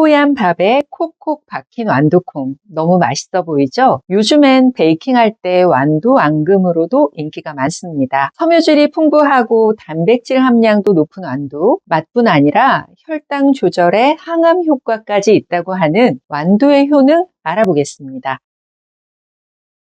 뽀얀 밥에 콕콕 박힌 완두콩. 너무 맛있어 보이죠? 요즘엔 베이킹할 때 완두 앙금으로도 인기가 많습니다. 섬유질이 풍부하고 단백질 함량도 높은 완두. 맛뿐 아니라 혈당 조절에 항암 효과까지 있다고 하는 완두의 효능 알아보겠습니다.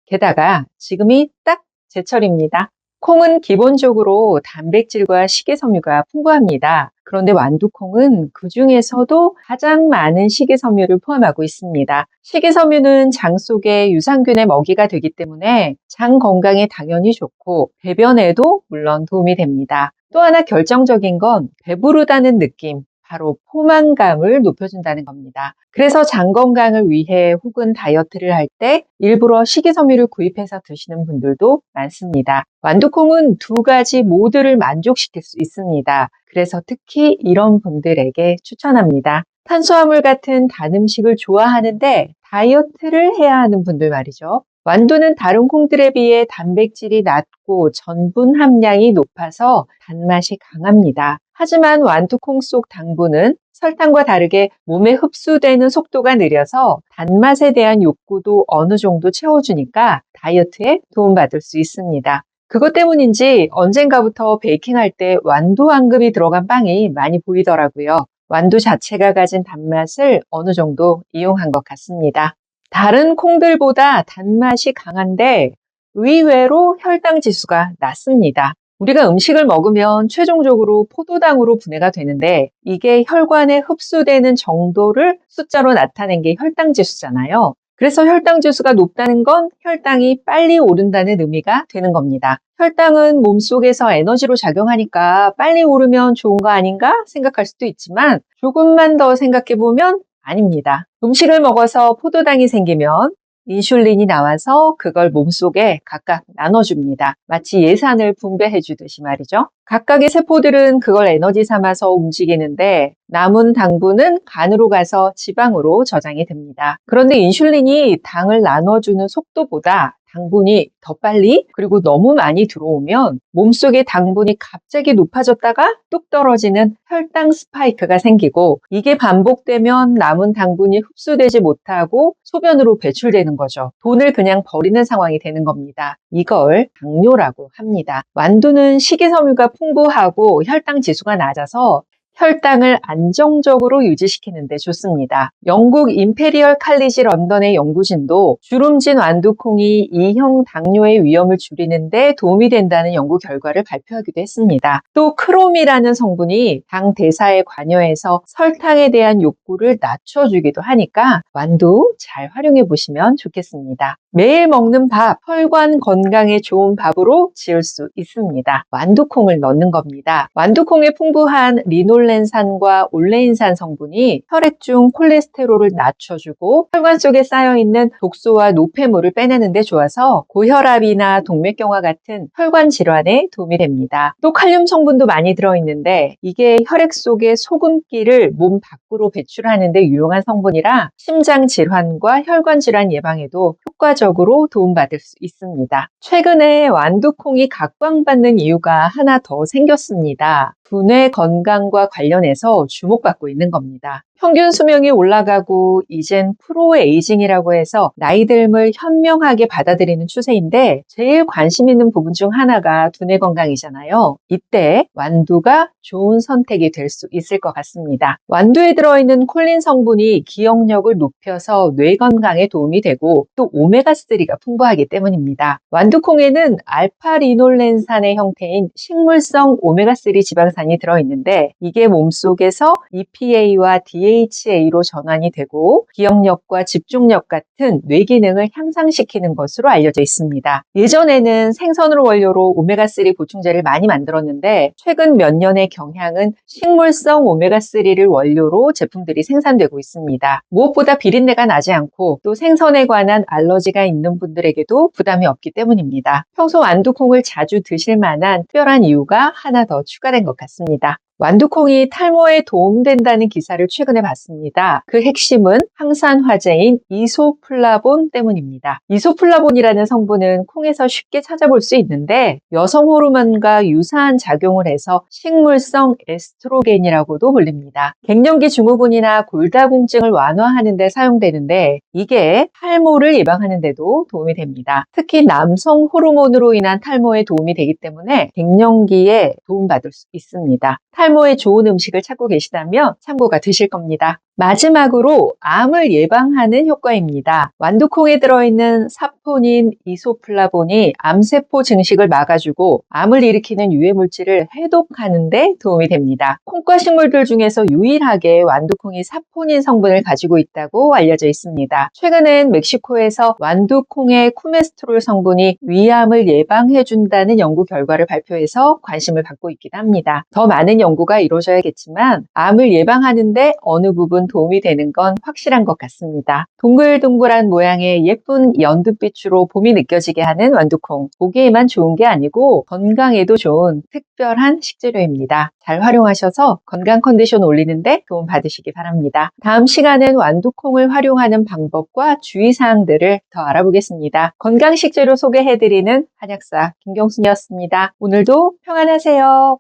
게다가 지금이 딱 제철입니다. 콩은 기본적으로 단백질과 식이섬유가 풍부합니다. 그런데 완두콩은 그 중에서도 가장 많은 식이섬유를 포함하고 있습니다. 식이섬유는 장 속에 유산균의 먹이가 되기 때문에 장 건강에 당연히 좋고 배변에도 물론 도움이 됩니다. 또 하나 결정적인 건 배부르다는 느낌, 바로 포만감을 높여준다는 겁니다. 그래서 장 건강을 위해 혹은 다이어트를 할 때 일부러 식이섬유를 구입해서 드시는 분들도 많습니다. 완두콩은 두 가지 모두를 만족시킬 수 있습니다. 그래서 특히 이런 분들에게 추천합니다. 탄수화물 같은 단 음식을 좋아하는데 다이어트를 해야 하는 분들 말이죠. 완두는 다른 콩들에 비해 단백질이 낮고 전분 함량이 높아서 단맛이 강합니다. 하지만 완두콩 속 당분은 설탕과 다르게 몸에 흡수되는 속도가 느려서 단맛에 대한 욕구도 어느 정도 채워주니까 다이어트에 도움받을 수 있습니다. 그것 때문인지 언젠가부터 베이킹할 때 완두 앙금이 들어간 빵이 많이 보이더라고요. 완두 자체가 가진 단맛을 어느 정도 이용한 것 같습니다. 다른 콩들보다 단맛이 강한데 의외로 혈당 지수가 낮습니다. 우리가 음식을 먹으면 최종적으로 포도당으로 분해가 되는데 이게 혈관에 흡수되는 정도를 숫자로 나타낸 게 혈당 지수잖아요. 그래서 혈당 지수가 높다는 건 혈당이 빨리 오른다는 의미가 되는 겁니다. 혈당은 몸속에서 에너지로 작용하니까 빨리 오르면 좋은 거 아닌가 생각할 수도 있지만 조금만 더 생각해 보면 아닙니다. 음식을 먹어서 포도당이 생기면 인슐린이 나와서 그걸 몸속에 각각 나눠줍니다. 마치 예산을 분배해 주듯이 말이죠. 각각의 세포들은 그걸 에너지 삼아서 움직이는데 남은 당분은 간으로 가서 지방으로 저장이 됩니다. 그런데 인슐린이 당을 나눠주는 속도보다 당분이 더 빨리 그리고 너무 많이 들어오면 몸속에 당분이 갑자기 높아졌다가 뚝 떨어지는 혈당 스파이크가 생기고 이게 반복되면 남은 당분이 흡수되지 못하고 소변으로 배출되는 거죠. 돈을 그냥 버리는 상황이 되는 겁니다. 이걸 당뇨라고 합니다. 완두는 식이섬유가 풍부하고 혈당 지수가 낮아서 혈당을 안정적으로 유지시키는데 좋습니다. 영국 임페리얼 칼리지 런던의 연구진도 주름진 완두콩이 2형 당뇨의 위험을 줄이는데 도움이 된다는 연구 결과를 발표하기도 했습니다. 또 크롬이라는 성분이 당 대사에 관여해서 설탕에 대한 욕구를 낮춰주기도 하니까 완두 잘 활용해 보시면 좋겠습니다. 매일 먹는 밥, 혈관 건강에 좋은 밥으로 지을 수 있습니다. 완두콩을 넣는 겁니다. 완두콩에 풍부한 리놀 콜렌산과 올레인산 성분이 혈액 중 콜레스테롤을 낮춰주고 혈관 속에 쌓여있는 독소와 노폐물을 빼내는 데 좋아서 고혈압이나 동맥경화 같은 혈관 질환에 도움이 됩니다. 또 칼륨 성분도 많이 들어있는데 이게 혈액 속의 소금기를 몸 밖으로 배출하는 데 유용한 성분이라 심장 질환과 혈관 질환 예방에도 효과적으로 도움받을 수 있습니다. 최근에 완두콩이 각광받는 이유가 하나 더 생겼습니다. 두뇌 건강과 관련해서 주목받고 있는 겁니다. 평균 수명이 올라가고 이젠 프로 에이징이라고 해서 나이 듦을 현명하게 받아들이는 추세인데 제일 관심 있는 부분 중 하나가 두뇌 건강이잖아요. 이때 완두가 좋은 선택이 될 수 있을 것 같습니다. 완두에 들어있는 콜린 성분이 기억력을 높여서 뇌 건강에 도움이 되고 또 오메가3가 풍부하기 때문입니다. 완두콩에는 알파리놀렌산의 형태인 식물성 오메가3 지방산이 들어있는데 이게 몸속에서 EPA와 DHA DHA로 전환이 되고 기억력과 집중력 같은 뇌 기능을 향상시키는 것으로 알려져 있습니다. 예전에는 생선을 원료로 오메가3 보충제를 많이 만들었는데 최근 몇 년의 경향은 식물성 오메가3를 원료로 제품들이 생산되고 있습니다. 무엇보다 비린내가 나지 않고 또 생선에 관한 알러지가 있는 분들에게도 부담이 없기 때문입니다. 평소 완두콩을 자주 드실 만한 특별한 이유가 하나 더 추가된 것 같습니다. 완두콩이 탈모에 도움된다는 기사를 최근에 봤습니다. 그 핵심은 항산 화제인 이소플라본 때문입니다. 이소플라본이라는 성분은 콩에서 쉽게 찾아볼 수 있는데 여성 호르몬과 유사한 작용을 해서 식물성 에스트로겐이라고도 불립니다. 갱년기 증후군이나 골다공증을 완화하는 데 사용되는데 이게 탈모를 예방하는 데도 도움이 됩니다. 특히 남성 호르몬으로 인한 탈모에 도움이 되기 때문에 갱년기에 도움받을 수 있습니다. 탈 모에 좋은 음식을 찾고 계시다면 참고가 되실 겁니다. 마지막으로 암을 예방하는 효과입니다. 완두콩에 들어있는 사포닌 이소플라본이 암세포 증식을 막아주고 암을 일으키는 유해물질을 해독하는데 도움이 됩니다. 콩과 식물들 중에서 유일하게 완두콩이 사포닌 성분을 가지고 있다고 알려져 있습니다. 최근엔 멕시코에서 완두콩의 쿠메스트롤 성분이 위암을 예방해준다는 연구 결과를 발표해서 관심을 받고 있기도 합니다. 더 많은 연구 가 이루어져야겠지만 암을 예방하는데 어느 부분 도움이 되는 건 확실한 것 같습니다. 동글동글한 모양의 예쁜 연두빛으로 봄이 느껴지게 하는 완두콩. 보기에만 좋은 게 아니고 건강에도 좋은 특별한 식재료입니다. 잘 활용하셔서 건강 컨디션 올리는데 도움 받으시기 바랍니다. 다음 시간은 완두콩을 활용하는 방법과 주의사항들을 더 알아보겠습니다. 건강 식재료 소개해드리는 한약사 김경순이었습니다. 오늘도 평안하세요.